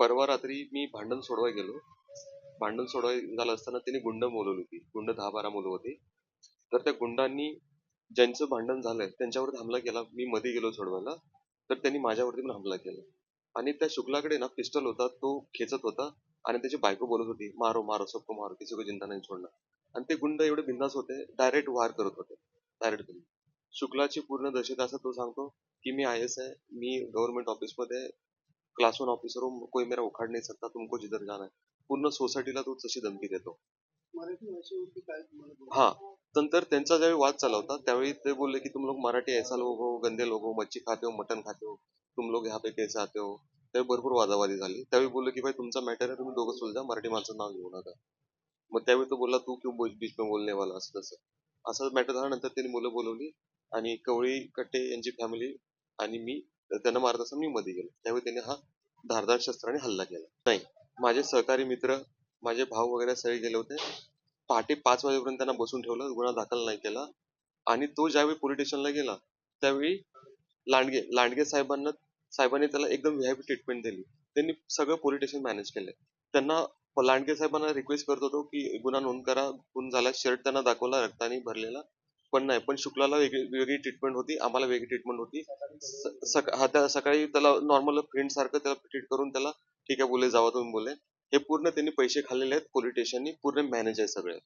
परवा रात्री मी भांडण सोडवाय गेलो. भांडण सोडवाय झालं असताना त्यांनी गुंड बोलवली होती. गुंड दहा बारा मुलं होती. तर त्या गुंडांनी ज्यांचं भांडण झालंय त्यांच्यावर हमला केला. मी मध्ये गेलो सोडवायला. तर त्यांनी माझ्यावरती पण हमला केला. आणि त्या शुक्लाकडे ना पिस्टल होता तो खेचत होता आणि त्याची बायको बोलत होती मारो मारो सबको मारो किसी को जिंदा नाही सोडणार आणि ते गुंड एवढे बिंदास होते डायरेक्ट वार करत होते. डायरेक्ट शुक्लाची पूर्ण दशेत असं तो सांगतो की मी आय एस आहे मी गव्हर्नमेंट ऑफिसमध्ये क्लास वन ऑफिसर हूँ कोई मेरा उखाड़ नहीं सकता तुमको जिधर जाना है। पूर्ण सोसायटीला तो तशी धमकी देतो? हा नंतर त्यांचा ज्यावेळी वाद चालला होता त्यावेळी ते बोलले की तुम लोग मराठी ऐसा लोग हो गंदे लोग हो मच्छी खाते हो मटन खाते हो तुम लोग यहाँ पे कैसे आते हो? त्यावेळी भरपूर वादावादी झाली. त्यावेळी बोलले की भाई तुमचा मॅटर आहे तुम्ही दोघं सुलझा मराठी माणसं नाव घेऊ नका. मग त्यावेळी तो बोलला तू क्यों बीच में बोलने वाला असं तसं. असं मॅटर झाल्यानंतर त्यांनी मुलं बोलवली आणि कवळी कट्टे यांची फॅमिली आणि मी त्यांना मारत असताना मी मध्ये गेलो. त्यावेळी त्यांनी हा धारदार शस्त्राने हल्ला केला. नाही माझे सहकारी मित्र माझे भाऊ वगैरे सगळे गेले होते. पहाटे पाच वाजेपर्यंत त्यांना बसून ठेवलं गुन्हा दाखल नाही केला. आणि तो ज्यावेळी पोलीस स्टेशनला गेला त्यावेळी लांडगे लांडगे साहेबांना साहेबांनी त्याला एकदम व्हीआयपी ट्रीटमेंट दिली. त्यांनी सगळं पोलीस स्टेशन मॅनेज केलं. त्यांना लांडगे साहेबांना रिक्वेस्ट करत होतो की गुन्हा नोंद करा गुन्हा झाला शर्ट त्यांना दाखवला रक्ताने भरलेला. पण नाही पण शुक्लाला वेगळी वेगळी ट्रीटमेंट होती आम्हाला वेगळी ट्रीटमेंट होती. सकाळ त्या सकाळी त्याला नॉर्मल फ्रेंड सारखं त्याला ट्रीट करून त्याला ठीक आहे बोले जावा तुम्ही बोले हे पूर्ण त्यांनी पैसे खाल्लेले आहेत पोलीस स्टेशननी पूर्ण मॅनेज आहे सगळे.